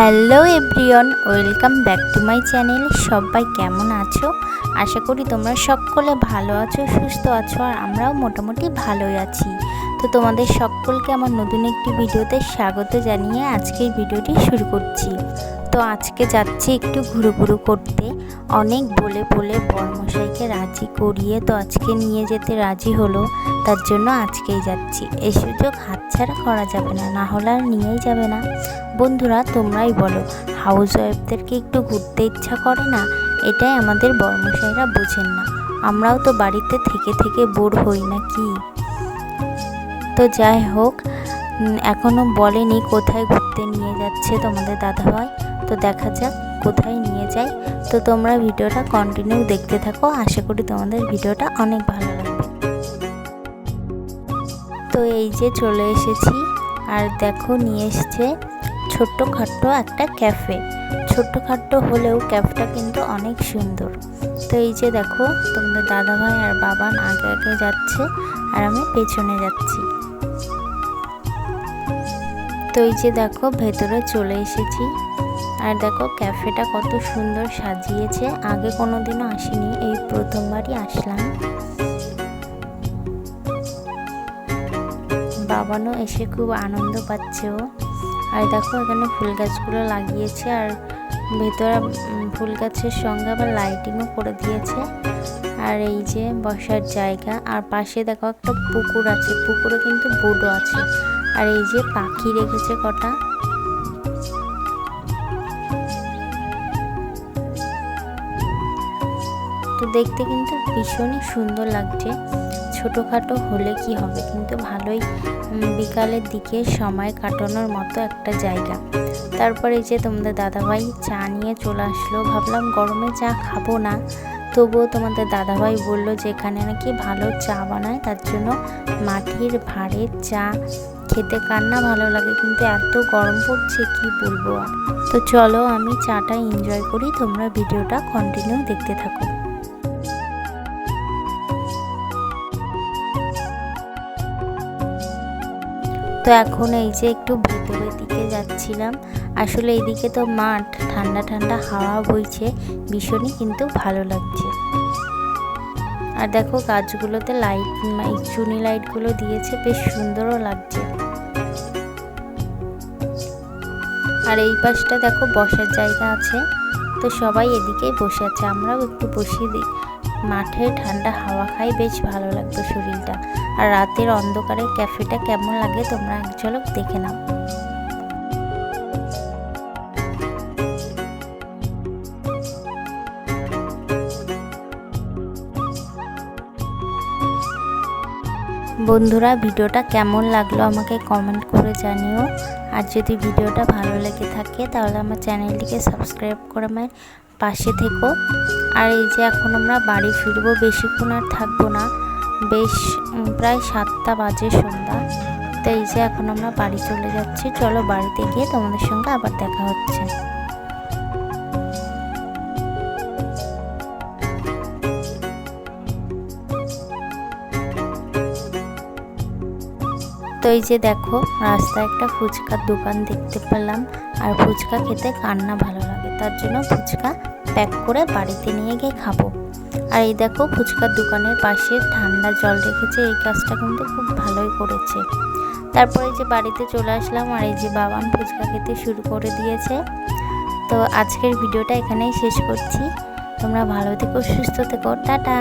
Hello everyone welcome back to my channel. সবাই কেমন আছো? আশা করি তোমরা সকলে ভালো আছো, সুস্থ আছো, আর আমরাও মোটামুটি ভালোই আছি। তো তোমাদের সকলকে আমার নতুন একটি ভিডিওতে স্বাগত জানিয়ে আজকের ভিডিওটি শুরু করছি। তো আজকে যাচ্ছি একটু ঘুরু ঘুরু করতে। অনেক বলে বলে বর্মশাইকে রাজি করিয়ে তো আজকে নিয়ে যেতে রাজি হলো তার জন্য আজকেই যাচ্ছি। এই সুযোগ হাতছাড়া করা যাবে না না হলে আর নিয়েই যাবে না। বন্ধুরা তোমরাই বলো হাউস ওয়াইফদেরকে একটু ঘুরতে ইচ্ছা করে না? এটাই আমাদের বর্মশাইরা বোঝেন না। আমরাও তো বাড়িতে থেকে থেকে বোর হই না কি? তো যাই হোক উম, এখনও বলেনি কোথায় ঘুরতে নিয়ে যাচ্ছে তোমাদের দাদাভাই। তো দেখা যাক কোথায় নিয়ে যায়। তো তোমরা ভিডিওটা কন্টিনিউ দেখতে থাকো। আশা করি তোমাদের ভিডিওটা অনেক ভালো লাগবে। তো এই যে চলে এসেছি। আর দেখো নিয়ে এসছে ছোট্ট খাট্ট একটা ক্যাফে। ছোট্ট খাট্ট হলেও ক্যাফেটা কিন্তু অনেক সুন্দর। তো এই যে দেখো, তোমাদের দাদাভাই আর বাবান আগে আগে যাচ্ছে আর আমি পেছনে যাচ্ছি। তো এই যে দেখো, ভেতরে চলে এসেছি। আর দেখো, ক্যাফেটা কত সুন্দর সাজিয়েছে। আগে কোনোদিনও আসিনি, এই প্রথমবারই আসলাম। বাবানও এসে খুব আনন্দ পাচ্ছে ও। আর দেখো, এখানে ফুল গাছগুলো লাগিয়েছে, আর ভেতরে ফুল গাছের সঙ্গে আবার লাইটিংও করে দিয়েছে। আর এই যে বসার জায়গা, আর পাশে দেখো একটা পুকুর আছে, পুকুরে কিন্তু বোটও আছে। আর এই যে পাখি রেখেছে কটা। তো দেখতে কিন্তু ভীষণই সুন্দর লাগছে। ছোটোখাটো হলে কি হবে? কিন্তু ভালোই বিকালের দিকে সময় কাটানোর মতো একটা জায়গা। তারপরে যে তোমাদের দাদাভাই চা নিয়ে চলে আসলো। ভাবলাম গরমে চা খাব না। তবুও তোমাদের দাদাভাই বলল যে এখানে নাকি ভালো চা বানায়। তার জন্য মাটির ভাঁড়ের চা খেতে কার না ভালো লাগে? কিন্তু এত গরম পড়ছে, কি বলব আর? তো চলো আমি চাটা এনজয় করি। তোমরা ভিডিওটা কন্টিনিউ দেখতে থাকো। তো এখন এই যে একটু ভেতরের দিকে যাচ্ছিলাম, আসলে এইদিকে তো মাঠ, ঠান্ডা ঠান্ডা হাওয়া বইছে, ভীষণই কিন্তু ভালো লাগছে। আর দেখো গাছগুলোতে লাইট চুনি লাইটগুলো দিয়েছে, বেশ সুন্দরও লাগছে। আর এই পাশটা দেখো বসার জায়গা আছে, তো সবাই এদিকেই বসে আছে, আমরাও একটু বসিয়ে দিই। মাঠে ঠান্ডা হাওয়া খাই, বেশ ভালো লাগবে শরীরটা। আর রাতের অন্ধকারে ক্যাফেটা কেমন লাগে তোমরা এক ঝলক দেখে নাও। বন্ধুরা, ভিডিওটা কেমন লাগল আমাকে কমেন্ট করে জানিও। আর যদি ভিডিওটা ভালো লেগে থাকে, তাহলে আমার চ্যানেলটিকে সাবস্ক্রাইব করে আমার পাশে থেকো। আর এই যে এখন আমরা বাড়ি ফিরবো, বেশিক্ষণ আর থাকব না। বেশ প্রায় সাতটা বাজে সন্ধ্যা। তো এই যে এখন আমরা বাড়ি চলে যাচ্ছি। চলো বাড়িতে গিয়ে তোমাদের সঙ্গে আবার দেখা হচ্ছে। তো এই যে দেখো, রাস্তায় একটা ফুচকার দোকান দেখতে পেলাম। আর ফুচকা খেতে কান্না ভালো লাগে? তার জন্য ফুচকা প্যাক করে বাড়িতে নিয়ে গিয়ে খাব। আর এই দেখো ফুচকার দোকানের পাশে ঠান্ডা জল রেখেছে, এই কাজটা কিন্তু খুব ভালোই করেছে। তারপরে যে বাড়িতে চলে আসলাম আর এই যে বাবান ফুচকা খেতে শুরু করে দিয়েছে। তো আজকের ভিডিওটা এখানেই শেষ করছি। তোমরা ভালো থেকো, সুস্থ থেকো, টাটা!